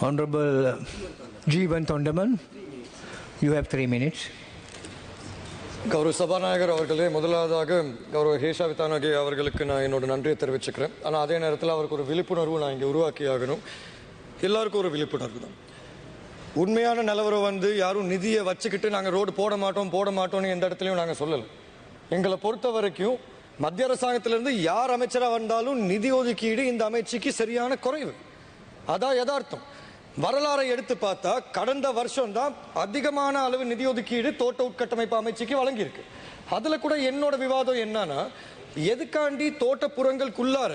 Honorable Jeevan Thondaman, you have three minutes. கௌரவ சபாநாயகர் அவர்களே முதலாவதாக கௌரவ ஹேஷா வித்தானகே அவர்களுக்கு நான் என்னோட நன்றியை தெரிவிச்சுக்கிறேன் ஆனால் அதே நேரத்தில் அவருக்கு ஒரு விழிப்புணர்வு நான் இங்கே உருவாக்கி ஆகணும் எல்லாருக்கும் ஒரு விழிப்புணர்வு தான் உண்மையான நிலவரம் வந்து யாரும் நிதியை வச்சுக்கிட்டு நாங்கள் ரோடு போட மாட்டோம் போட மாட்டோம்னு எந்த இடத்துலையும் நாங்கள் சொல்லலை எங்களை பொறுத்த வரைக்கும் மத்திய அரசாங்கத்திலிருந்து யார் அமைச்சராக வந்தாலும் நிதி ஒதுக்கீடு இந்த அமைச்சுக்கு சரியான குறைவு அதான் யதார்த்தம் வரலாறை எடுத்து பார்த்தா கடந்த வருஷம் தான் அதிகமான அளவு நிதி ஒதுக்கீடு தோட்ட உட்கட்டமைப்பு அமைச்சுக்கு வழங்கியிருக்கு. அதில் கூட என்னோட விவாதம் என்னன்னா எதுக்காண்டி தோட்டப்புறங்களுக்குள்ளார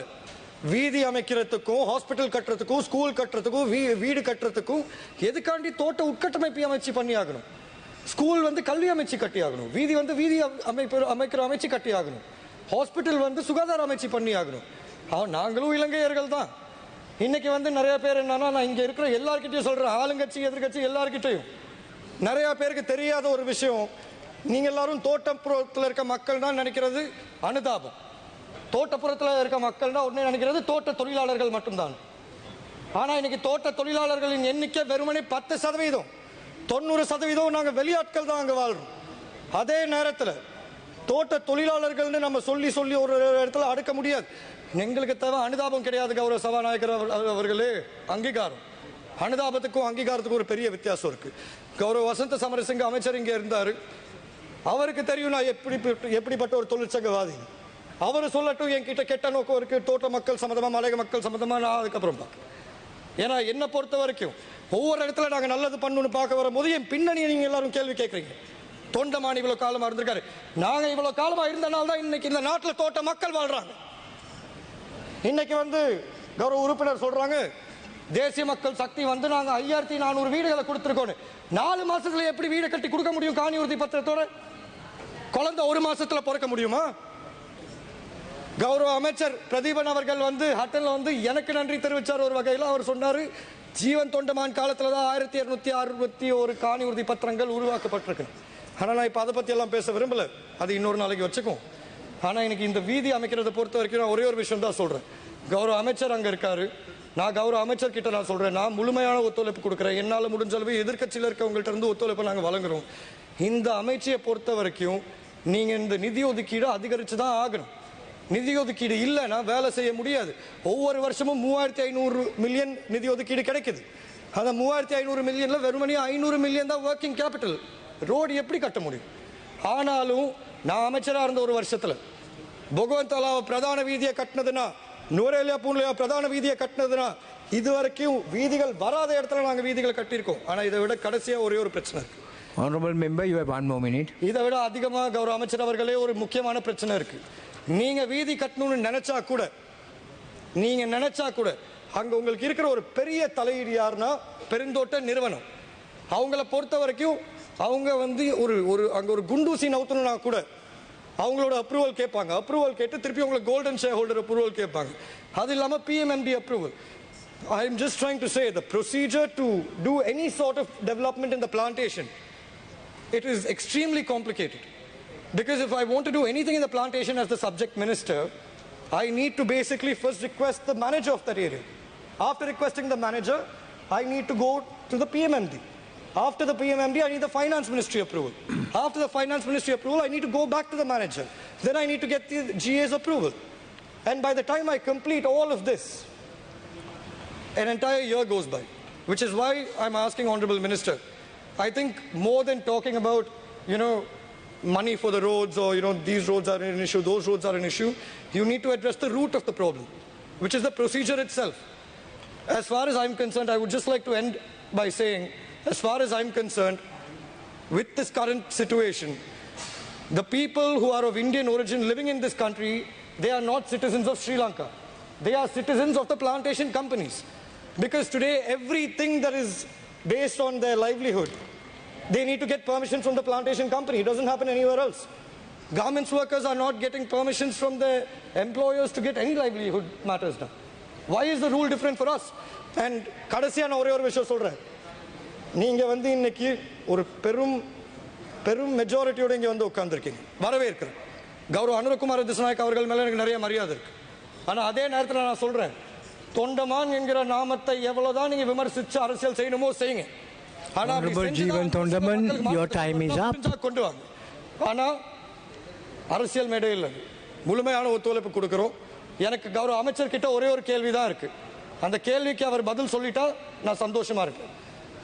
வீதி அமைக்கிறதுக்கும் ஹாஸ்பிட்டல் கட்டுறதுக்கும் ஸ்கூல் கட்டுறதுக்கும் வீ வீடு கட்டுறதுக்கும் எதுக்காண்டி தோட்ட உட்கட்டமைப்பு அமைச்சு பண்ணி ஆகணும் ஸ்கூல் வந்து கல்வி அமைச்சு கட்டி ஆகணும் வீதி வந்து வீதி அமைப்பு அமைக்கிற அமைச்சு கட்டி ஆகணும் ஹாஸ்பிட்டல் வந்து சுகாதார அமைச்சு பண்ணி ஆகணும் நாங்களும் இலங்கையர்கள் தான் இன்னைக்கு வந்து நிறைய பேர் என்னன்னா நான் இங்க இருக்கிற எல்லார்கிட்டயும் சொல்றேன். ஆளுங்கட்சி எதிர்கட்சி எல்லார்கிட்டயும். நிறைய பேருக்கு தெரியாத ஒரு விஷயம். நீங்க எல்லாரும் தோட்டப்புறத்தில் இருக்க மக்கள் தான் நினைக்கிறது அனுதாபம். தோட்டப்புறத்தில் இருக்க மக்கள் தான் உடனே நினைக்கிறது தோட்ட தொழிலாளர்கள் மட்டும்தான். ஆனா இன்னைக்கு தோட்ட தொழிலாளர்களின் எண்ணிக்கை வெறுமனே பத்து சதவீதம். தொண்ணூறு சதவீதம் நாங்க வெளியாட்கள் தான் அங்க வாழ்றோம். அதே நேரத்தில் தோட்ட தொழிலாளர்கள்னு நம்ம சொல்லி சொல்லி ஒரு இடத்துல அடுக்க முடியாது. எங்களுக்கு தேவை அனுதாபம் கிடையாது கௌரவ சபாநாயகர் அவர்களே. அங்கீகாரம். அனுதாபத்துக்கும் அங்கீகாரத்துக்கும் ஒரு பெரிய வித்தியாசம் இருக்கு. கௌரவ வசந்த சமரசிங்க அமைச்சர் இங்கே இருந்தார். அவருக்கு தெரியும் நான் எப்படி எப்படிப்பட்ட ஒரு தொழிற்சங்கவாதி. அவர் சொல்லட்டும் என்கிட்ட கெட்ட நோக்கம் இருக்கு. தோட்ட மக்கள் சம்மந்தமாக மலைய மக்கள் சம்மந்தமாக நான் அதுக்கப்புறம் பார்க்கிறேன். ஏன்னா என்னை பொறுத்த வரைக்கும் ஒவ்வொரு இடத்துல நாங்கள் நல்லது பண்ணணும்னு பார்க்க வரும்போது என் பின்னணியை நீங்கள் எல்லாரும் கேள்வி கேட்குறீங்க. தொண்டமான் இவ்வளோ காலமாக இருந்திருக்காரு. நாங்கள் இவ்வளோ காலமாக இருந்தனால தான் இன்னைக்கு இந்த நாட்டில் தோட்ட மக்கள் வாழ்கிறாங்க இன்னைக்கு வந்து கௌரவ உறுப்பினர் சொல்றாங்க தேசிய மக்கள் சக்தி வந்து நாங்க ஐயாயிரத்தி நானூறு வீடுகளை கொடுத்துருக்கோம் நாலு மாசத்துல எப்படி வீடு கட்டி கொடுக்க முடியும் காணி உறுதி பத்திரத்தோட? குழந்தை ஒரு மாசத்துல பிறக்க முடியுமா? கௌரவ அமைச்சர் பிரதீபன் அவர்கள் வந்து ஹட்டலில் வந்து எனக்கு நன்றி தெரிவித்தார் ஒரு வகையில். அவர் சொன்னார் ஜீவன் தொண்டமான் காலத்தில் தான் ஆயிரத்தி இரநூத்தி அறுபத்தி ஒரு காணி உறுதி பத்திரங்கள் உருவாக்கப்பட்டிருக்கு. ஆனால் நான் இப்போ அதை பற்றி எல்லாம் பேச விரும்பல. அது இன்னொரு நாளைக்கு வச்சுக்கும் ஆனால் எனக்கு இந்த வீதி அமைக்கிறத பொறுத்த வரைக்கும் நான் ஒரே ஒரு விஷயம் தான் சொல்கிறேன் கௌரவ அமைச்சர் அங்கே இருக்காரு. நான் கௌரவ அமைச்சர் கிட்ட நான் சொல்கிறேன் நான் முழுமையான ஒத்துழைப்பு கொடுக்குறேன். என்னால் முடிஞ்ச அளவு எதிர்க்கட்சியில் இருக்கவங்கள்ட்ட இருந்து ஒத்துழைப்பு நாங்கள் வழங்குறோம். இந்த அமைச்சியை பொறுத்த வரைக்கும் நீங்கள் இந்த நிதி ஒதுக்கீடு அதிகரித்து தான் ஆகணும். நிதி ஒதுக்கீடு இல்லைன்னா வேலை செய்ய முடியாது. ஒவ்வொரு வருஷமும் மூவாயிரத்தி ஐநூறு மில்லியன் நிதி ஒதுக்கீடு கிடைக்குது. அந்த மூவாயிரத்தி ஐநூறு மில்லியனில் வெறுமனே ஐநூறு மில்லியன் தான் ஒர்க்கிங் கேபிட்டல் ரோடு எப்படி கட்ட முடியும்? ஆனாலும் நான் அமைச்சராக இருந்த ஒரு வருஷத்துல பகவந்தலாவை பிரதான வீதியை கட்டினதுன்னா நூரேலியா பூன்லையா பிரதான வீதியை கட்டினதுன்னா இது வரைக்கும் வீதிகள் வராத இடத்துல நாங்கள் வீதிகள் கட்டியிருக்கோம். ஆனால் இதை விட கடைசியாக ஒரே ஒரு பிரச்சனை இருக்கு. Honorable member, you have one more minute. இதை விட அதிகமாக கௌரவ அமைச்சர் அவர்களே ஒரு முக்கியமான பிரச்சனை இருக்கு. நீங்க வீதி கட்டணும்னு நினைச்சா கூட நீங்க நினைச்சா கூட அங்க உங்களுக்கு இருக்கிற ஒரு பெரிய தலையீடு யாருன்னா பெருந்தோட்ட நிறுவனம். அவங்கள பொறுத்த வரைக்கும் அவங்க வந்து ஒரு ஒரு அங்க ஒரு குண்டூசி நவுத்தணும்னா கூட அவங்களோட அப்ரூவல் கேட்பாங்க அப்ரூவல் கேட்டு திருப்பி உங்களுக்கு கோல்டன் ஷேர் ஹோல்டர் அப்ரூவல் கேட்பாங்க அது இல்லாமல் PMMD approval I am just trying to say the procedure to do any sort of development in the plantation it is extremely complicated. Because if I want to do anything in the plantation as the subject minister, I need to basically first request the manager of that area. After requesting the manager, I need to go to the PMMD. After the PMMD, I need the finance ministry approval. After the finance ministry approval, I need to go back to the manager. Then I need to get the GA's approval. And by the time I complete all of this, an entire year goes by, which is why I'm asking Honorable Minister. I think more than talking about, you know, money for the roads or, you know, these roads are an issue, those roads are an issue, you need to address the root of the problem, which is the procedure itself. As far as I'm concerned, I would just like to end by saying, as far as I'm concerned, with this current situation, the people who are of Indian origin living in this country, they are not citizens of Sri Lanka. They are citizens of the plantation companies. Because today, everything that is based on their livelihood, they need to get permission from the plantation company. It doesn't happen anywhere else. Garments workers are not getting permissions from their employers to get any livelihood matters done. Why is the rule different for us? And கடைசியா நான் ஒரே ஒரு விஷயம் சொல்றேன் நீங்க வந்து இன்னைக்கு ஒரு பெரும் பெரும் மெஜாரிட்டியோட இங்க வந்து உட்கார்ந்துருக்கீங்க. வரவேற்கிறேன். கௌரவ அனுரகுமார் திசுநாயக் அவர்கள் மேல எனக்கு நிறைய மரியாதை இருக்கு. ஆனா அதே நேரத்தில் நான் சொல்றேன் தொண்டமான் என்கிற நாமத்தை எவ்வளவுதான் நீங்க விமர்சிச்சு அரசியல் செய்யணுமோ செய்யுங்க. கொண்டு வாங்க. ஆனா அரசியல் மேடையில் முழுமையான ஒத்துழைப்பு கொடுக்கிறோம். எனக்கு கௌரவ அமைச்சர்கிட்ட ஒரே ஒரு கேள்வி தான் இருக்கு. அந்த கேள்விக்கு அவர் பதில் சொல்லிட்டா நான் சந்தோஷமா இருக்கேன்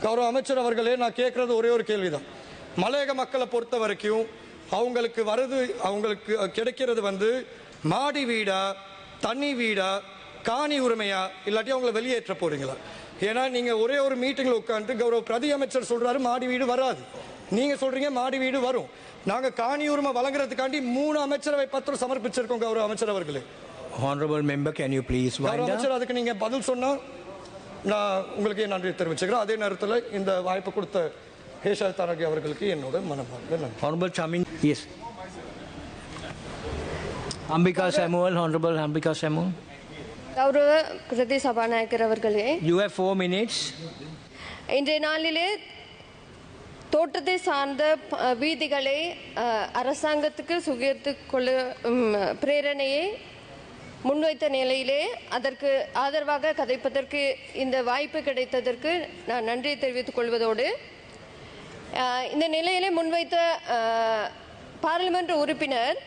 கௌரவ அமைச்சர் அவர்களே நான் கேட்கறது ஒரே ஒரு கேள்விதான். மலையக மக்களை பொறுத்த வரைக்கும் அவங்களுக்கு வருது அவங்களுக்கு கிடைக்கிறது வந்து மாடி வீடா தனி வீடா காணி உரிமையா இல்லாட்டி அவங்கள வெளியேற்ற போறீங்களா? ஏன்னா நீங்க ஒரே ஒரு மீட்டிங்ல உட்காந்து கௌரவ பிரதி அமைச்சர் சொல்றாரு மாடி வீடு வராது. நீங்க சொல்றீங்க மாடி வீடு வரும். நாங்க காணி உரிமை வழங்குறதுக்காண்டி மூணு அமைச்சரவை பத்திரம் சமர்ப்பிச்சிருக்கோம் கௌரவ அமைச்சர் அவர்களே. You please கௌரவ wind up? அமைச்சர் அதுக்கு நீங்க பதில் சொன்னா நான் உங்களுக்கு நன்றி தெரிவிச்சுக்கிறேன் அதே நேரத்தில் இந்த வாய்ப்பு கொடுத்த ஹேஷா தாரகி அவர்களுக்கு என்னோட மனமார்ந்த நன்றி Honorable Chamin, yes. Ambika Samuel, Honorable Ambika Samuel. கௌரவ பிரதி சபாநாயகர் அவர்களே You have four minutes. இன்றைய நாளிலே தோட்டத்தை சார்ந்த வீதிகளை அரசாங்கத்துக்கு சுகிர்த்து கொள்ள பிரேரணையை முன்வைத்த நிலையிலே அதற்கு ஆதரவாக கதைப்பதற்கு இந்த வாய்ப்பு கிடைத்ததற்கு நான் நன்றி தெரிவித்துக் கொள்வதோடு இந்த நிலையிலே முன்வைத்த பாராளுமன்ற உறுப்பினர்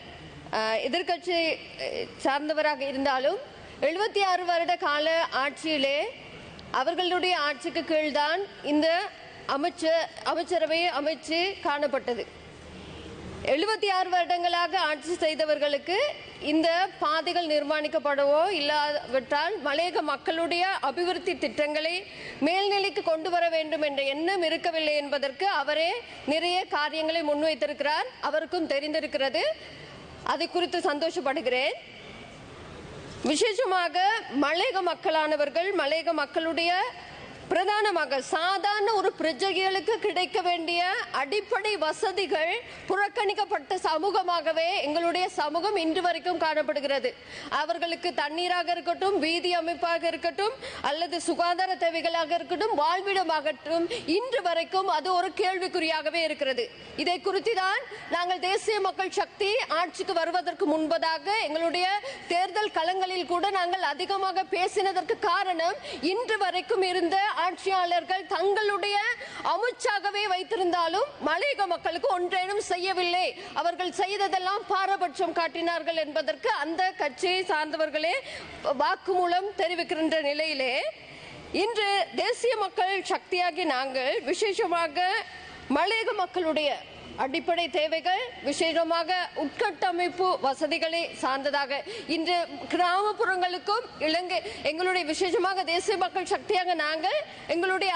எதிர்கட்சி எதிர்க்கட்சி சார்ந்தவராக இருந்தாலும் எழுபத்தி ஆறு வருட கால ஆட்சியிலே அவர்களுடைய ஆட்சிக்கு கீழ்தான் இந்த அமைச்சர் அமைச்சரவை அமைச்சு காணப்பட்டது. எழுபத்தி ஆறு வருடங்களாக ஆட்சி செய்தவர்களுக்கு இந்த பாதைகள் நிர்மாணிக்கப்படவோ இல்லாவிட்டால் மலையக மக்களுடைய அபிவிருத்தி திட்டங்களை மேல்நிலைக்கு கொண்டு வர வேண்டும் என்ற எண்ணம் இருக்கவில்லை என்பதற்கு அவரே நிறைய காரியங்களை முன்வைத்திருக்கிறார். அவருக்கும் தெரிந்திருக்கிறது. அது குறித்து சந்தோஷப்படுகிறேன். விசேஷமாக மலையக மக்களானவர்கள் மலையக மக்களுடைய பிரதானமாக சாதாரண ஒரு பிரஜைகளுக்கு கிடைக்க வேண்டிய அடிப்படை வசதிகள் புறக்கணிக்கப்பட்ட சமூகமாகவே எங்களுடைய சமூகம் இன்று வரைக்கும் காணப்படுகிறது. அவர்களுக்கு தண்ணீராக இருக்கட்டும் வீதி அமைப்பாக இருக்கட்டும் அல்லது சுகாதார தேவைகளாக இருக்கட்டும் வாழ்விடமாகட்டும் இன்று வரைக்கும் அது ஒரு கேள்விக்குறியாகவே இருக்கிறது. இதை குறித்து தான் நாங்கள் தேசிய மக்கள் சக்தி ஆட்சிக்கு வருவதற்கு முன்பதாக எங்களுடைய தேர்தல் களங்களில் கூட நாங்கள் அதிகமாக பேசினதற்கு காரணம் இன்று வரைக்கும் இருந்த ஆட்சியாளர்கள் தங்களுடைய அமைச்சாகவே வைத்திருந்தாலும் மலையக மக்களுக்கு ஒன்றேனும் செய்யவில்லை. அவர்கள் செய்ததெல்லாம் பாரபட்சம் காட்டினார்கள் என்பதற்கு அந்த கட்சியை சார்ந்தவர்களே வாக்குமூலம் தெரிவிக்கின்ற நிலையிலே இன்று தேசிய மக்கள் சக்தியாகி நாங்கள் விசேஷமாக மலையக மக்களுடைய அடிப்படை தேவைகள் விசேஷமாக உட்கட்டமைப்பு வசதிகளை சார்ந்ததாக. இன்று கிராமப்புறங்களுக்கும் இலங்கை எங்களுடைய விசேஷமாக தேசிய மக்கள் சக்தியாக நாங்கள் எங்களுடைய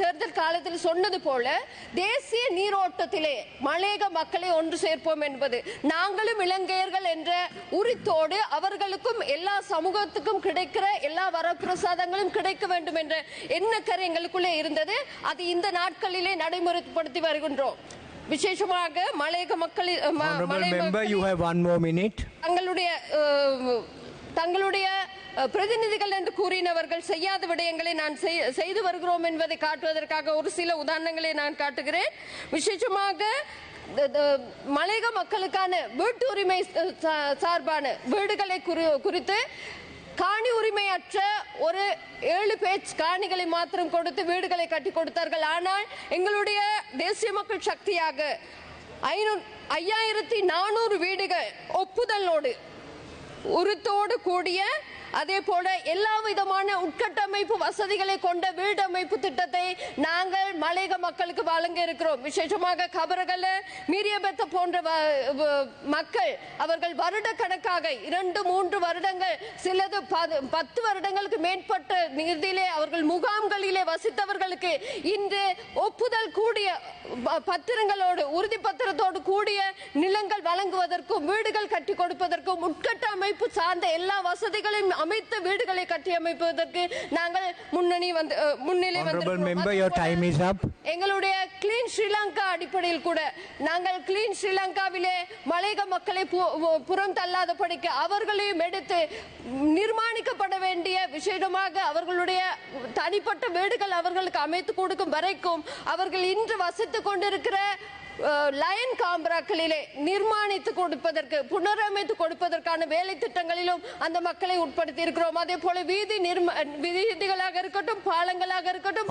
தேர்தல் காலத்தில் சொன்னது போல தேசிய நீரோட்டத்திலே மலையக மக்களை ஒன்று சேர்ப்போம் என்பது. நாங்களும் இலங்கையர்கள் என்ற உரித்தோடு அவர்களுக்கும் எல்லா சமூகத்துக்கும் கிடைக்கிற எல்லா வரப்பிரசாதங்களும் கிடைக்க வேண்டும் என்ற எண்ணக்கரை எங்களுக்குள்ளே இருந்தது. அது இந்த நாட்களிலே நடைமுறைப்படுத்தி வருகின்றோம். விசேஷமாக மலையக மக்களில் ம- Honorable மலையக member, you மக்களில் have one more minute. தங்களுடைய தங்களுடைய பிரதிநிதிகள் என்று கூறினவர்கள் செய்யாத விடயங்களை நான் செய்- செய்து வருகிறோம் என்பதை காட்டுவதற்காக ஒரு சில உதாரணங்களை நான் காட்டுகிறேன் விசேஷமாக மலையக மக்களுக்கான வீட்டு உரிமை சார்பான வீடுகளை குறி- குறித்து காணி உரிமையற்ற ஒரு ஏழு பேச் காணிகளை மாத்திரம் கொடுத்து வீடுகளை கட்டி கொடுத்தார்கள். ஆனால் எங்களுடைய தேசிய மக்கள் சக்தியாக ஐநூ- ஐயாயிரத்தி நானூறு வீடுகள் ஒப்புதலோடு உருத்தோடு கூடிய அதே போல எல்லா விதமான உட்கட்டமைப்பு வசதிகளை கொண்ட வீடமைப்பு திட்டத்தை நாங்கள் மலையக மக்களுக்கு வழங்க இருக்கிறோம். விசேஷமாக கபரகல மீரியபெத்த போன்ற வ- மக்கள் அவர்கள் வருட கணக்காக இரண்டு மூன்று வருடங்கள் சிலது பது- பத்து வருடங்களுக்கு மேற்பட்ட நிதியிலே அவர்கள் முகாம்களிலே வசித்தவர்களுக்கு இன்று ஒப்புதல் கூடிய ப- பத்திரங்களோடு உறுதி பத்திரத்தோடு கூடிய நிலங்கள் வழங்குவதற்கும் வீடுகள் கட்டி கொடுப்பதற்கும் உட்கட்ட அமைப்பு சார்ந்த எல்லா வசதிகளையும் அமைத்த வீடுகளை கட்டி அமைப்பதற்கு நாங்கள் முன்னணி வந்து முன்னிலை up. எங்களுடைய கிளீன் ஸ்ரீலங்கா அடிப்படையில் கூட நாங்கள் கிளீன் ஸ்ரீலங்காவிலே மலையக மக்களை புறம் தள்ளாதபடிக்கு அவர்களையும் எடுத்து நிர்மாணிக்கப்பட வேண்டிய விசேடமாக அவர்களுடைய தனிப்பட்ட வீடுகள் அவர்களுக்கு அமைத்து கொடுக்கும் வரைக்கும் அவர்கள் இன்று வசித்துக் கொண்டிருக்கிற லயன் காம்பராக்களிலே நிர்மாணித்து கொடுப்பதற்கு புனரமைத்து கொடுப்பதற்கான வேலை திட்டங்களிலும் அந்த மக்களை உட்படுத்தி இருக்கிறோம் அதே போல வீதி வீதிகளாக இருக்கட்டும் பாலங்களாக இருக்கட்டும்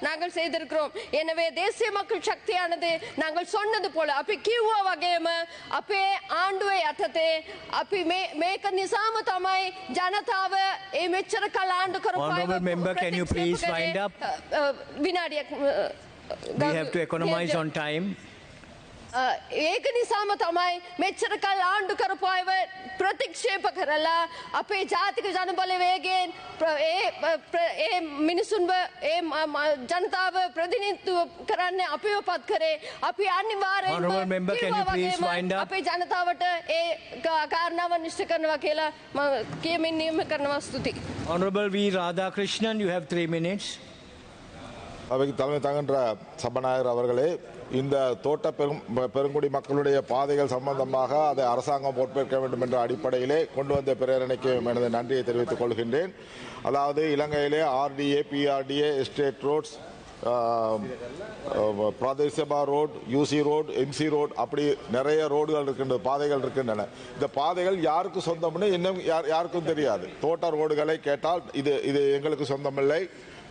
நாங்கள் செய்திருக்கிறோம். எனவே தேசிய மக்கள் சக்தியானது நாங்கள் சொன்னது போல அப்ப கியூஓ வகையம அப்பே ஆண்டுவை அத்ததே அப்ப மே மேக்க நிசாம தமாய் ஜனதாவ ஏ மெச்சர கலாண்டு வினாடிய We have to economize on time. ඒක නිසාම තමයි මෙච්චර කල් ආණ්ඩු කරපු අයව ප්‍රතික්ෂේප කරලා අපේ ජාතික ජනබල වේගෙන් ඒ මිනිසුන්ව ඒ ජනතාව ප්‍රතිනිධිත්ව කරන්න අපිව පත් කරේ අපි අනිවාර්යෙන්ම? අපේ ජනතාවට ඒ කාරණාව නිශ්චය කරනවා කියලා මම කියමින් නියම කරනවා ස්තුතියි Honorable V. Radhakrishnan, you have three minutes. அவைக்கு தலைமை தாங்குகின்ற சபாநாயகர் அவர்களே இந்த தோட்ட பெரும் பெருங்குடி மக்களுடைய பாதைகள் சம்பந்தமாக அதை அரசாங்கம் பொறுப்பேற்க வேண்டும் என்ற அடிப்படையிலே கொண்டு வந்த பிரேரணைக்கு எனது நன்றியை தெரிவித்துக் கொள்கின்றேன். அதாவது இலங்கையிலே RDA PRDA estate roads பிரதேசபா road UC road MC road அப்படி நிறைய ரோடுகள் இருக்கின்றது பாதைகள் இருக்கின்றன. இந்த பாதைகள் யாருக்கு சொந்தம்னு இன்னும் யார் யாருக்கும் தெரியாது. தோட்ட ரோடுகளை கேட்டால் இது இது எங்களுக்கு சொந்தமில்லை.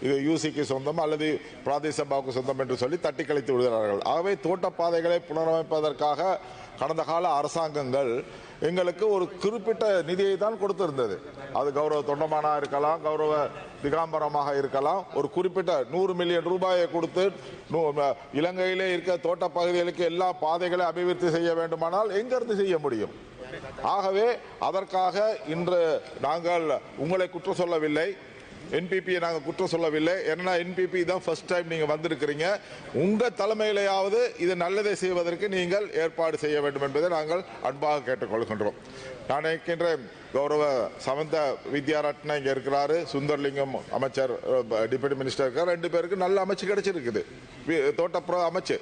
இது யூசிக்கு சொந்தம் அல்லது பிராதேச சபாவுக்கு சொந்தம் என்று சொல்லி தட்டி கழித்து விடுகிறார்கள். ஆகவே தோட்டப்பாதைகளை புனரமைப்பதற்காக கடந்த கால அரசாங்கங்கள் எங்களுக்கு ஒரு குறிப்பிட்ட நிதியை தான் கொடுத்திருந்தது. அது கௌரவ தொண்டமானா இருக்கலாம் கௌரவ திகாம்பரமாக இருக்கலாம். ஒரு குறிப்பிட்ட நூறு மில்லியன் ரூபாயை கொடுத்து நூ- இலங்கையிலே இருக்க தோட்ட பகுதிகளுக்கு எல்லா பாதைகளை அபிவிருத்தி செய்ய வேண்டுமானால் எங்கிருந்து செய்ய முடியும்? ஆகவே அதற்காக இன்று நாங்கள் உங்களை குற்றம் சொல்லவில்லை. என்பிபியை நாங்கள் குற்றம் சொல்லவில்லை. ஏன்னா என்பிபி தான் ஃபர்ஸ்ட் டைம் நீங்கள் வந்திருக்கிறீங்க. உங்கள் தலைமையிலேயாவது இது நல்லதை செய்வதற்கு நீங்கள் ஏற்பாடு செய்ய வேண்டும் என்பதை நாங்கள் அன்பாக கேட்டுக்கொள்கின்றோம். நான் நினைக்கின்றேன் கௌரவ சமந்த வித்யாரட்ன இங்கே இருக்கிறாரு. சுந்தர்லிங்கம் அமைச்சர் டிப்யூட்டி மினிஸ்டர் இருக்கார். ரெண்டு பேருக்கு நல்ல அமைச்சு கிடைச்சிருக்குது. தோட்டப்புற அமைச்சு.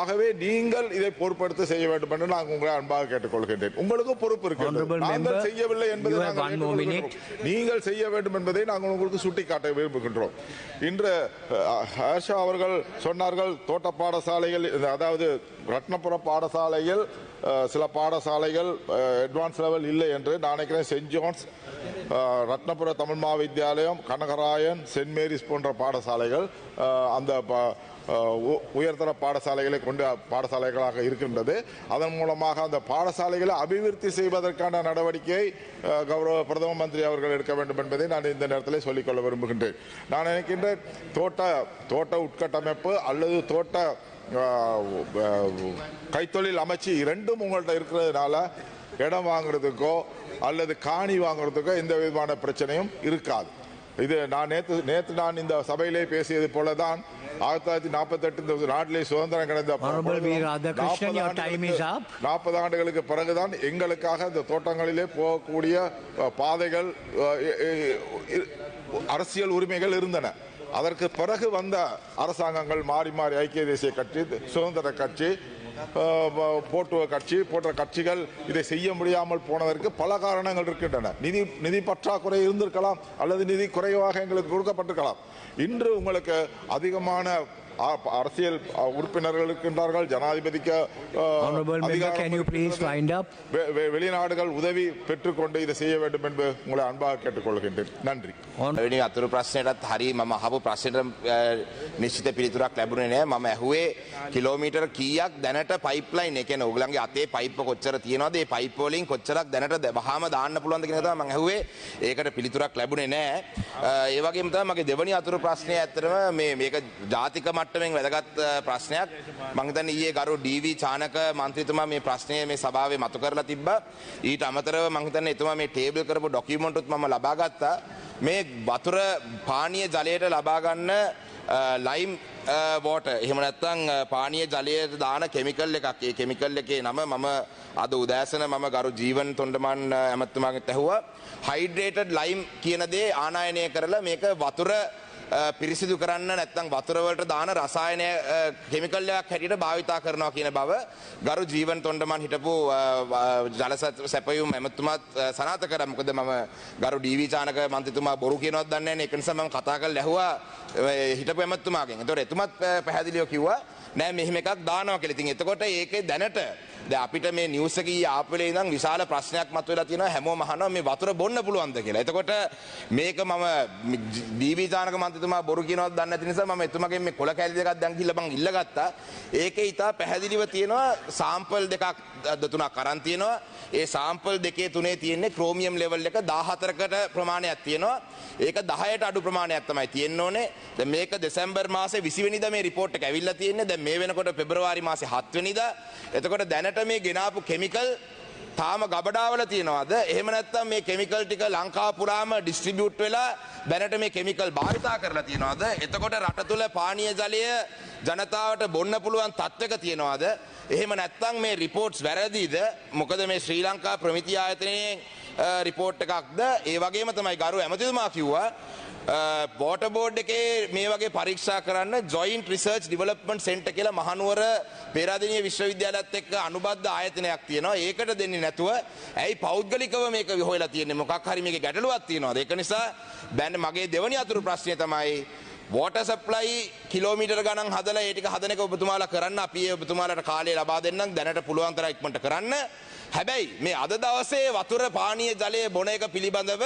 ஆகவே நீங்கள் இதை பொறுப்படுத்த செய்ய வேண்டும் என்று நான் உங்களை அன்பாக கேட்டுக்கொள்கின்றேன். உங்களுக்கும் பொறுப்பு இருக்கிறது நாங்கள் செய்யவில்லை என்பதை நாங்கள் செய்ய வேண்டும் என்பதை நாங்கள் உங்களுக்கு சுட்டிக்காட்ட விரும்புகின்றோம். இன்று ஹர்ஷா அவர்கள் சொன்னார்கள் தோட்ட பாடசாலைகள் அதாவது ரத்னபுர பாடசாலையில் சில பாடசாலைகள் அட்வான்ஸ் லெவல் இல்லை என்று நான் நினைக்கிறேன். Saint John's Ratnapura Tamil Mahavidyalayam Kanagarayan Saint Mary's போன்ற பாடசாலைகள் அந்த ப- உ- உயர்தர பாடசாலைகளை கொண்டு பாடசாலைகளாக இருக்கின்றது. அதன் மூலமாக அந்த பாடசாலைகளை அபிவிருத்தி செய்வதற்கான நடவடிக்கையை கௌரவ பிரதம மந்திரி அவர்கள் எடுக்க வேண்டும் என்பதை நான் இந்த நேரத்தில் சொல்லிக்கொள்ள விரும்புகின்றேன். நான் நினைக்கின்றேன் தோட்ட தோட்ட உட்கட்டமைப்பு அல்லது தோட்ட கைத்தொழில் அமைச்சு இரண்டும் உங்கள்கிட்ட இருக்கிறதுனால இடம் வாங்குறதுக்கோ அல்லது காணி வாங்குறதுக்கோ எந்த விதமான பிரச்சனையும் இருக்காது இது நான் நேற்று நேற்று நான் இந்த சபையிலே பேசியது போல தான் ஆயிரத்தி தொள்ளாயிரத்தி நாற்பத்தி எட்டு இந்த நாட்டிலே சுதந்திரம் கிடைந்த Honorable V. Radhakrishnan, 40 your time is up. நாற்பது ஆண்டுகளுக்கு பிறகுதான் எங்களுக்காக இந்த தோட்டங்களிலே போகக்கூடிய பாதைகள் அரசியல் உரிமைகள் இருந்தன அதற்கு பிறகு வந்த அரசாங்கங்கள் மாறி மாறி ஐக்கிய தேசிய கட்சி சுதந்திர கட்சி போட்டுவ கட்சி போன்ற கட்சிகள் இதை செய்ய முடியாமல் போனதற்கு பல காரணங்கள் இருக்கின்றன. நிதி நிதி பற்றாக்குறை இருந்திருக்கலாம் அல்லது நிதி குறைவாக எங்களுக்கு கொடுக்கப்பட்டிருக்கலாம். இன்று உங்களுக்கு அதிகமான அரசியல் அ, உறுப்பினர்கள் இருக்கின்றார்கள் ஜனாதிபதிக்கு அஹ், Honorable member, அதிகாரம் can you please இருக்கின்றது. wind up? வெ- வெ- வெளிநாடுகள் உதவி பெற்றுக்கொண்டு இதை செய்ய வேண்டும் என்று உங்களை அன்பாக கேட்டுக்கொள்கின்றேன் நன்றி වෙනි අතුරු ප්‍රශ්නයටත් හරි මම අහපු ප්‍රශ්නයට අ, නිශ්චිත පිළිතුරක් ලැබුණේ නෑ මම ඇහුවේ කිලෝමීටර් කීයක් දැනට පයිප්ලයින් එක කියන්නේ ඕගලන්ගේ අතේ පයිප් කොච්චර තියෙනවද ඒ පයිප් වලින් කොච්චරක් දැනට ද- වහාම දාන්න පුළුවන්ද කියන එක තමයි මම ඇහුවේ ඒකට පිළිතුරක් ලැබුණේ නෑ අ, ඒ වගේම තමයි මගේ දෙවනි අතුරු ප්‍රශ්නය ඇත්තටම මේ මේක ජාතික මට්ටමින් වැදගත් අ, ප්‍රශ්නයක්. මම හිතන්නේ ඊයේ ගරු ඩී.වී. චානක මන්ත්‍රීතුමා මේ ප්‍රශ්නය මේ සභාවේ මතු කරලා තිබ්බා. ඊට අමතරව මම හිතන්නේ එතුමා මේ ටේබල් කරපු ඩොකියුමන්ට් උත් මම ලබා ගත්තා. මේ වතුර පානීය ජලයට ලබා ගන්න ලයිම් වෝට එහෙම නැත්නම් අ, පානීය ජලයට දාන කෙමිකල් එකක්. ඒ කෙමිකල් එකේ නම මම අද උදෑසන මම ගරු ජීවන් තොණ්ඩමන් අ, ඇමතුමාගෙන් ඇහුවා. හයිඩ්‍රේටඩ් ලයිම් කියන දේ ආනයනය කරලා මේක වතුර අ, පිරිසිදු කරන්න නැත්තම් වතුරවලට දාන රසායනය කෙමිකල්ලයක් හැටියට භාවිතා කරනවා කියන බව ගරු ජීවන් තොන්ඩමන් හිටපු ජල සැපයුම් ඇමතුමත් සනාත කර මොකද මම ගරු ඩීවිචානක මන්තිතුමා බොරු කියනවත් දන්නේ නැහැ ඒක නිසා මම කතා කරලා ඇහුවා හිටපු ඇමතුමාගෙන්. ඒතකොට එතුමත් පැහැදිලිව කිව්වා නෑ මෙහෙම එකක් දානවා කියලා. ඉතින් එතකොට ඒකේ දැනට දැන් අපිට මේ නිවුස් එකේ ආපු වෙලේ ඉඳන් විශාල ප්‍රශ්නයක් මතුවලා තියෙනවා හැමෝම අහනවා මේ වතුර බොන්න පුළුවන්ද කියලා. එතකොට මේක මම ඩීවී චානක මන්ත්‍රීතුමා බොරු කියනවත් දන්නේ නැති නිසා මම එතුමගෙන් මේ කොල කැලි දෙකක් දැන් ගිහලා මං ඉල්ලගත්තා. ඒකේ ඊටා පැහැදිලිව තියෙනවා සාම්පල් දෙකක් තුනක් අරන් තියෙනවා. ඒ සාම්පල් දෙකේ තුනේ තියෙන්නේ ක්‍රෝමියම් ලෙවල් එක 14කට ප්‍රමාණයක් තියෙනවා. ඒක 10ට අඩු ප්‍රමාණයක් තමයි තියෙන්න ඕනේ. දැන් මේක දෙසැම්බර් මාසේ 20 වෙනිදා මේ රිපෝට් එක ඇවිල්ලා තියෙන්නේ. දැන් මේ වෙනකොට පෙබරවාරි මාසේ 7 වෙනිදා. එතකොට දැනට මේ ගෙනාපු කෙමිකල් තාම ගබඩාවල තියෙනවාද? එහෙම නැත්නම් මේ කෙමිකල් ටික ලංකාව පුරාම ඩිස්ට්‍රිබියුට් වෙලා දැනට මේ කෙමිකල් භාවිතා කරලා තියෙනවාද? එතකොට රට තුල පානීය ජලය ජනතාවට බොන්න පුළුවන් තත්ත්වක තියෙනවාද? එහෙම නැත්නම් මේ රිපෝට්ස් වැරදිද? මොකද මේ ශ්‍රී ලංකා ප්‍රමිති ආයතනයේ රිපෝට් එකක්ද? ඒ වගේම තමයි ගරු ඇමතිතුමා කිව්වා බෝට බෝඩ් එකේ මේ වගේ පරීක්ෂා කරන්න ජොයින්ට් රිසර්ච් ඩිවලප්මන්ට් සෙන්ටර් කියලා මහනුවර පේරාදෙණිය විශ්වවිද්‍යාලයත් එක්ක අනුබද්ධ ආයතනයක් තියෙනවා. ඒකට දෙන්නේ නැතුව ඇයි පෞද්ගලිකව මේක හොයලා තියෙන්නේ? මොකක් හරි මේකේ ගැටලුවක් තියෙනවද? ඒක නිසා බෑන් මගේ දෙවනි අතුරු ප්‍රශ්නය තමයි වෝට සප්ලයි කිලෝමීටර් ගණන් හදලා ඒ ටික හදන එක ඔබතුමාලා කරන්න අපි ඒ ඔබතුමාලාට කාලය ලබා දෙන්නම් දැනට පුළුවන් තරම් ඉක්මනට කරන්න. හැබැයි මේ අද දවසේ වතුර පානීය ජලය බොන එක පිළිබඳව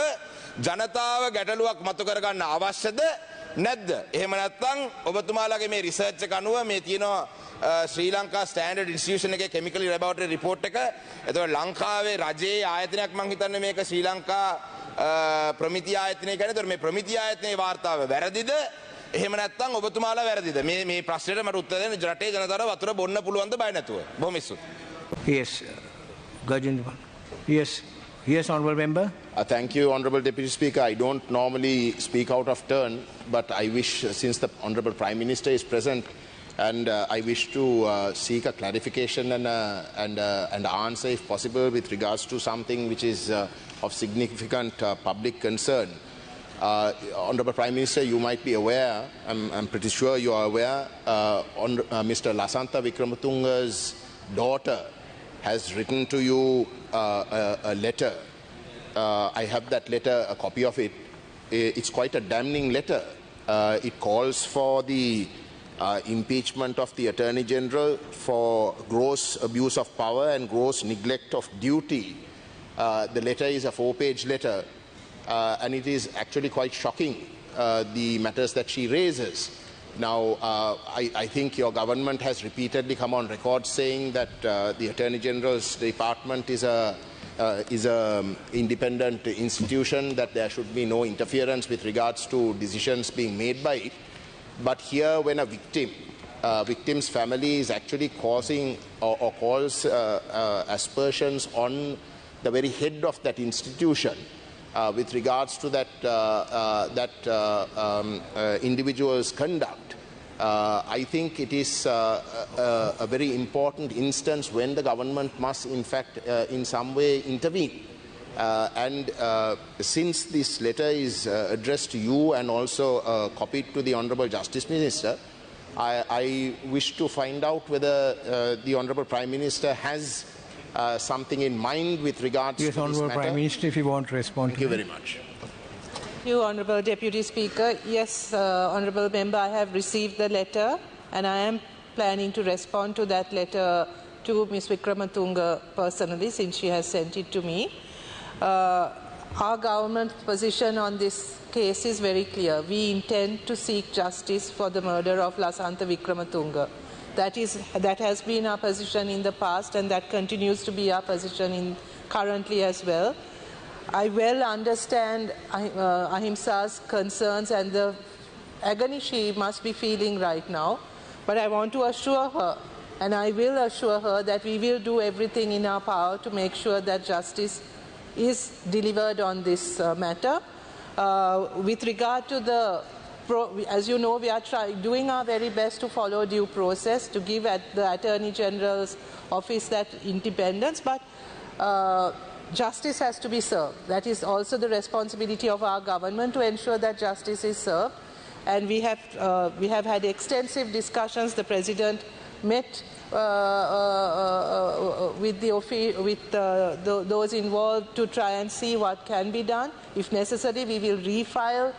ජනතාව ගැටලුවක් මතු කරගන්න අවශ්‍යද නැද්ද? එහෙම නැත්නම් ඔබතුමාලාගේ මේ රිසර්ච් එක අනුව මේ තියෙනවා ශ්‍රී ලංකා ස්ටෑන්ඩඩ් ඉන්ස්ටිටියුෂන් එකේ කෙමිකල් ලැබොරටරි රිපෝට් එක. එතකොට ලංකාවේ රජයේ ආයතනයක් මම හිතන්නේ මේක ශ්‍රී ලංකා ප්‍රමිති ආයතනය කියන්නේ. එතකොට මේ ප්‍රමිති ආයතනයේ වාර්තාව වැරදිද? එහෙම නැත්නම් ඔබතුමාලා වැරදිද? මේ මේ ප්‍රශ්නෙට මට උත්තර දෙන්න. රටේ ජනතාවට වතුර බොන්න පුළුවන්ද බය නැතුව? බොහොම ස්තුතියි Yes, Yes, yes, honorable member. Uh, thank you, Honorable Deputy Speaker. I don't normally speak out of turn, but I wish, uh, since the Honorable Prime Minister is present, and uh, I wish to uh, seek a clarification and, uh, and, uh, and answer, if possible, with regards to something which is of significant public concern. Honorable Prime Minister, you might be aware, I'm, I'm pretty sure you are aware, on, Mr. Lasanta Vikramatunga's daughter has written to you uh, a, a letter. Uh, I have that letter, a copy of it. It's quite a damning letter. Uh, it calls for the uh, impeachment of the Attorney General for gross abuse of power and gross neglect of duty. Uh, the letter is a four page letter, uh, and it is actually quite shocking, the matters that she raises. Now, uh, I, I think your government has repeatedly come on record saying that uh, the Attorney General's department is a uh, is an independent institution, that there should be no interference with regards to decisions being made by it. But here, when a victim, uh, victim's family is actually causing or, or calls uh, uh, aspersions on the very head of that institution, with regards to that, uh, uh, that uh, um, uh, individual's conduct. Uh, I think it is uh, a, a very important instance when the government must, in fact, uh, in some way intervene. Uh, and uh, since this letter is uh, addressed to you and also uh, copied to the Honorable Justice Minister, I, I wish to find out whether uh, the Honorable Prime Minister has uh, something in mind with regards Yes, to this honorable matter. Prime Minister, if you want to respond Thank to you that. very much. Thank you, Honourable Deputy Speaker. Yes, uh, Honourable Member, I have received the letter and I am planning to respond to that letter to Ms. Vikramatunga personally since she has sent it to me. Uh, our government position on this case is very clear. We intend to seek justice for the murder of Lasantha Vikramatunga. That, is, that has been our position in the past and that continues to be our position in, currently as well. I well understand uh, Ahimsa's concerns and the agony she must be feeling right now, but I want to assure her, and I will assure her, that we will do everything in our power to make sure that justice is delivered on this uh, matter. Uh, with regard to the Pro, as you know, we are try, doing our very best to follow due process to give at the Attorney General's office that independence, but uh, justice has to be served. That is also the responsibility of our government to ensure that justice is served. and we have, uh, we have had extensive discussions. The President met uh, uh, uh, uh, with, the, with uh, tho- those involved to try and see what can be done. If necessary, we will refile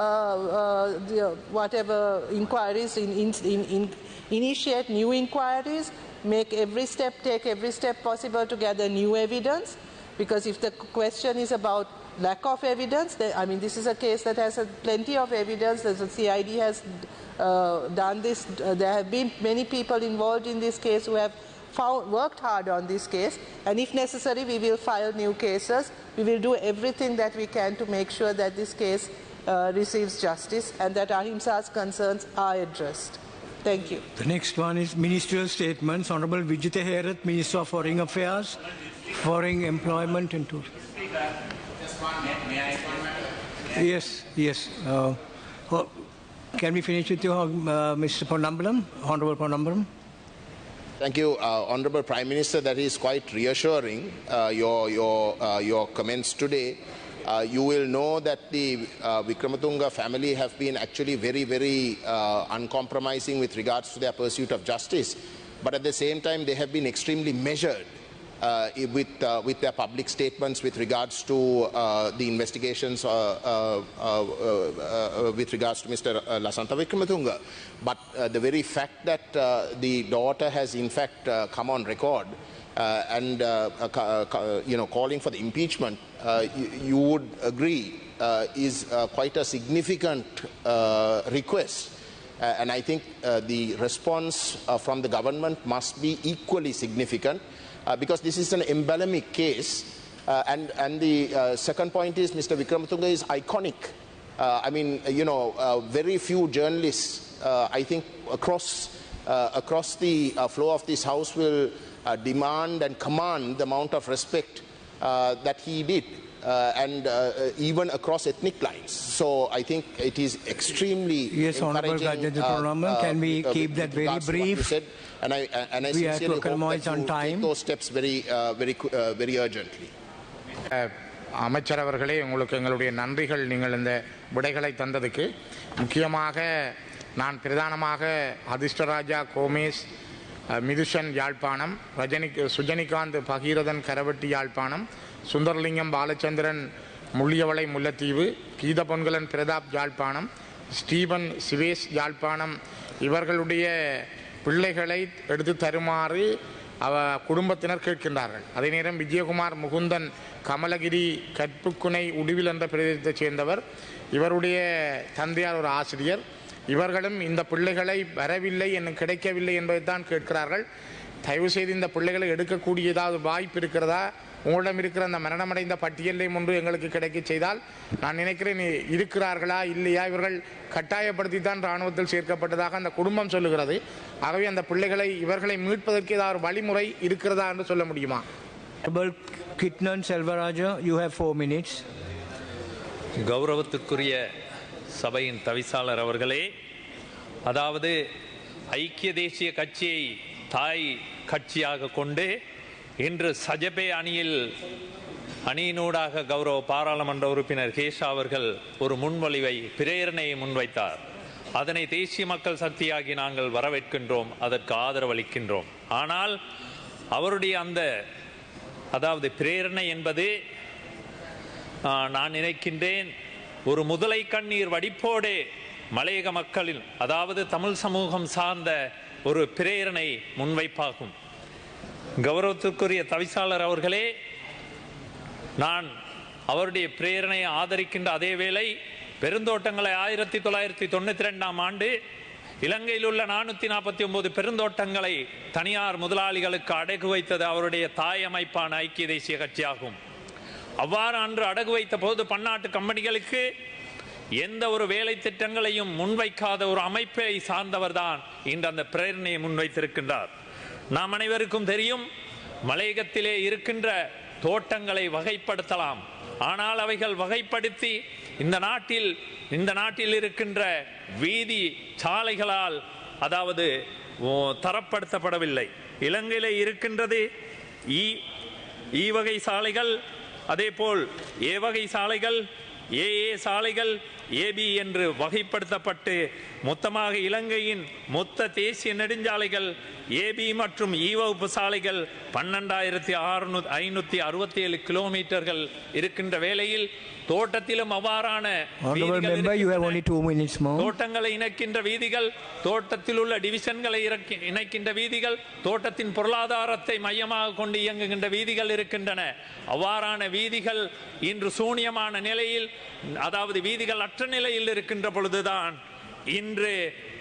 the, whatever inquiries, in, in, in, in, initiate new inquiries, make every step, take every step possible to gather new evidence. Because if the question is about lack of evidence, I mean, this is a case that has uh, plenty of evidence. The CID has uh, done this. Uh, there have been many people involved in this case who have found, worked hard on this case. And if necessary, we will file new cases. We will do everything that we can to make sure that this case uh, receives justice and that Ahimsa's concerns are addressed. Thank you. The next one is ministerial statements. Honorable Vijay Herath, Minister of Foreign Affairs, Foreign Employment and Tourism. Yes, yes. Uh, oh, can we finish with you, uh, Mr. Ponnambalam? Honorable Ponnambalam? Thank you, uh, Honorable Prime Minister. That is quite reassuring, uh, your, your, uh, your comments today. Uh, you will know that the uh, Vikramatunga family have been actually very, very uh, uncompromising with regards to their pursuit of justice. But at the same time, they have been extremely measured uh, with, uh, with their public statements with regards to uh, the investigations uh, with regards to Mr. Lasanta Vikramatunga. But the very fact that the daughter has in fact come on record uh, and uh, uh, you know calling for the impeachment, you, you would agree uh, is uh, quite a significant uh, request. Uh, and I think uh, the response uh, from the government must be equally significant uh, because this is an emblematic case. Uh, and, and the uh, second point is Mr. Vikramatunga is iconic. Uh, I mean, you know, uh, very few journalists, uh, I think, across, uh, across the uh, flow of this House will uh, demand and command the amount of respect uh, that he did. Uh, and uh, uh, even across ethnic lines. So I think it is extremely Yes, Honorable Rajendra can we uh, keep with- that very brief? said. And I, and I We have to sincerely hope economize that on you time. take those steps very, uh, very, uh, very urgently. அமைச்சர் அவர்களே உங்களுக்கு எங்களுடைய நன்றிகள் நீங்கள் இந்த விடைகளை தந்ததுக்கு முக்கியமாக நான் பிரதானமாக அதிர்ஷ்டராஜா கோமேஷ் மிதுஷன் யாழ்ப்பாணம் ரஜினி சுஜனிகாந்த் பகீரதன் கரவட்டி யாழ்ப்பாணம் சுந்தரலிங்கம் பாலச்சந்திரன் முள்ளியவளை முல்லைத்தீவு கீதபொன்கலன் பிரதாப் யாழ்ப்பாணம் ஸ்டீபன் சிவேஷ் யாழ்ப்பாணம். இவர்களுடைய பிள்ளைகளை எடுத்து தருமாறு அவ குடும்பத்தினர் கேட்கின்றார்கள். அதே நேரம் விஜயகுமார் முகுந்தன் கமலகிரி கற்புக்குனை உடுவில் என்ற பிரதேசத்தைச் சேர்ந்தவர். இவருடைய தந்தையார் ஒரு ஆசிரியர். இவர்களும் இந்த பிள்ளைகளை வரவில்லை என்ன கிடைக்கவில்லை என்பதைத்தான் கேட்கிறார்கள். தயவு செய்து இந்த பிள்ளைகளை எடுக்கக்கூடிய ஏதாவது வாய்ப்பு இருக்கிறதா? உங்களிடம் இருக்கிற அந்த மரணமடைந்த பட்டியலையும் ஒன்று எங்களுக்கு கிடைக்க செய்தால் நான் நினைக்கிறேன் இருக்கிறார்களா இல்லையா? இவர்கள் கட்டாயப்படுத்தித்தான் இராணுவத்தில் சேர்க்கப்பட்டதாக அந்த குடும்பம் சொல்லுகிறது. ஆகவே அந்த பிள்ளைகளை இவர்களை மீட்பதற்கு ஏதாவது ஒரு வழிமுறை இருக்கிறதா என்று சொல்ல முடியுமா? Honorable Kitnan Selvaraja, you have four minutes. சபையின் தவிசாளர் அவர்களே அதாவது ஐக்கிய தேசிய கட்சியை தாய் கட்சியாக கொண்டு இன்று சஜபே அணியில் அணியினூடாக கௌரவ பாராளுமன்ற உறுப்பினர் கேஷா அவர்கள் ஒரு முன்மொழிவை பிரேரணையை முன்வைத்தார். அதனை தேசிய மக்கள் சக்தியாகி நாங்கள் வரவேற்கின்றோம் அதற்கு ஆதரவளிக்கின்றோம். ஆனால் அவருடைய அந்த அதாவது பிரேரணை என்பது நான் நினைக்கின்றேன் ஒரு முதலை கண்ணீர் வடிப்போடே மலையக மக்களில் அதாவது தமிழ் சமூகம் சார்ந்த ஒரு பிரேரணை முன்வைப்பாகும். கௌரவத்திற்குரிய தவிசாளர் அவர்களே நான் அவருடைய பிரேரணையை ஆதரிக்கின்ற அதே வேளை பெருந்தோட்டங்களை ஆயிரத்தி தொள்ளாயிரத்தி தொண்ணூற்றி ரெண்டாம் ஆண்டு இலங்கையில் உள்ள நானூற்றி நாற்பத்தி ஒன்பது பெருந்தோட்டங்களை தனியார் முதலாளிகளுக்கு அடகு வைத்தது அவருடைய தாய் அமைப்பான ஐக்கிய தேசிய கட்சியாகும். அவ்வாறு அன்று அடகு வைத்த போது பன்னாட்டு கம்பெனிகளுக்கு எந்த ஒரு வேலை திட்டங்களையும் முன்வைக்காத ஒரு அமைப்பை சார்ந்தவர்தான் இன்று அந்த பிரேரணையை முன்வைத்திருக்கின்றார். நாம் அனைவருக்கும் தெரியும் மலையகத்திலே இருக்கின்ற தோட்டங்களை வகைப்படுத்தலாம். ஆனால் அவைகள் வகைப்படுத்தி இந்த நாட்டில் இந்த நாட்டில் இருக்கின்ற வீதி சாலைகளால் அதாவது தரப்படுத்தப்படவில்லை. இலங்கையில் இருக்கின்றது இ ஈ வகை சாலைகள் அதேபோல் ஏ வகை சாலைகள் ஏ ஏ சாலைகள் ஏபி என்று வகைப்படுத்தப்பட்டு மொத்தமாக இலங்கையின் மொத்த தேசிய நெடுஞ்சாலைகள் ஏபி மற்றும் இ வகுப்பு சாலைகள் பன்னெண்டாயிரத்தி அறுநூ ஐநூற்றி அறுபத்தி ஏழு கிலோமீட்டர்கள் இருக்கின்ற வேளையில் தோட்டத்திலும் அவ்வாறான. தோட்டங்களை இணைக்கின்ற வீதிகள் தோட்டத்தில் உள்ள டிவிஷன்களை இணைக்கின்ற வீதிகள் தோட்டத்தின் பொருளாதாரத்தை மையமாக கொண்டு இயங்குகின்ற வீதிகள் இருக்கின்றன அவ்வாறான வீதிகள் இன்று சூனியமான நிலையில் அதாவது வீதிகள் அற்ற நிலையில் இருக்கின்ற பொழுதுதான் இன்று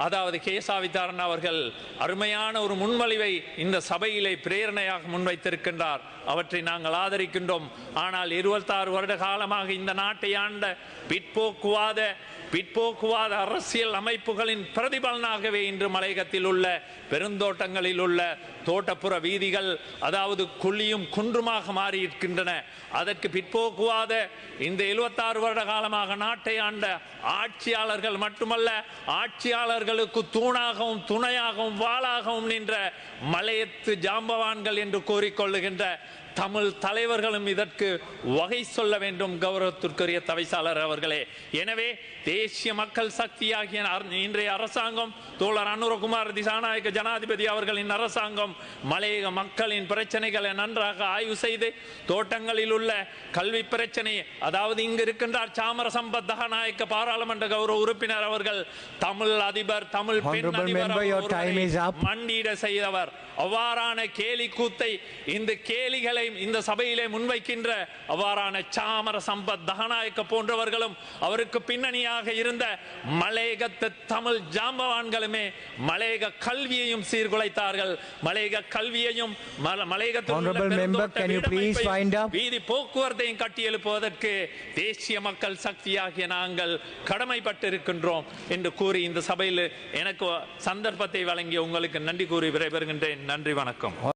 அதாவது கேசாவித்தாரன் அவர்கள் அருமையான ஒரு முன்மொழிவை இந்த சபையிலே பிரேரணையாக முன்வைத்திருக்கின்றார். அவற்றை நாங்கள் ஆதரிக்கின்றோம். ஆனால் இருபத்தாறு வருட காலமாக இந்த நாட்டை ஆண்ட பிற்போக்குவாத பிற்போக்குவாத அரசியல் அமைப்புகளின் பிரதிபலனாகவே இன்று மலையகத்தில் உள்ள பெருந்தோட்டங்களில் உள்ள தோட்டப்புற வீதிகள் அதாவது குழியும் குன்றுமாக மாறியிருக்கின்றன. அதற்கு பிற்போக்குவாத இந்த 76 வருட காலமாக நாட்டை ஆண்ட ஆட்சியாளர்கள் மட்டுமல்ல அவர்களுக்கு தூணாகவும் துணையாகவும் வாளாகவும் நின்ற மலையத்து ஜாம்பவான்கள் என்று கூறிக்கொள்ளுகின்ற தமிழ் தலைவர்களும் இதற்கு வகை சொல்ல வேண்டும். கௌரவத்திற்குரிய தவிசாளர் அவர்களே. எனவே தேசிய மக்கள் சக்தியாகிய அர- இன்றைய அரசாங்கம் தோழர் அனுரகுமார் திசாநாயக்க ஜனாதிபதி அவர்களின் அரசாங்கம் மலையக மக்களின் பிரச்சனைகளை நன்றாக ஆய்வு செய்து தோட்டங்களில் உள்ள கல்வி பிரச்சனை அதாவது இங்கு இருக்கின்றார் சாமர சம்பத் தகநாயக்க பாராளுமன்ற கௌரவ உறுப்பினர் அவர்கள் தமிழ் அதிபர் தமிழ் பெண் அதிபர். மண்டியிட செய்தவர். அவ்வாறான கேலி கூத்தை இந்த கேலிகளை இந்த சபையிலே முன்வைக்கின்ற அவ்வாறான சாமர சம்பத் தகநாயக்க போன்றவர்களும் அவருக்கு பின்னணியாக இருந்த மலையகத்து தமிழ் ஜாம்பவான்களுமே மலையக கல்வியையும் சீர்குலைத்தார்கள். மலையக கல்வியையும்? வீதி போக்குவரத்தையும் கட்டி எழுப்புவதற்கு தேசிய மக்கள் சக்தியாகிய நாங்கள் கடமைப்பட்டிருக்கின்றோம் என்று கூறி இந்த சபையில் எனக்கு சந்தர்ப்பத்தை வழங்கிய உங்களுக்கு நன்றி கூறி விடைபெறுகின்றேன். நன்றி வணக்கம்.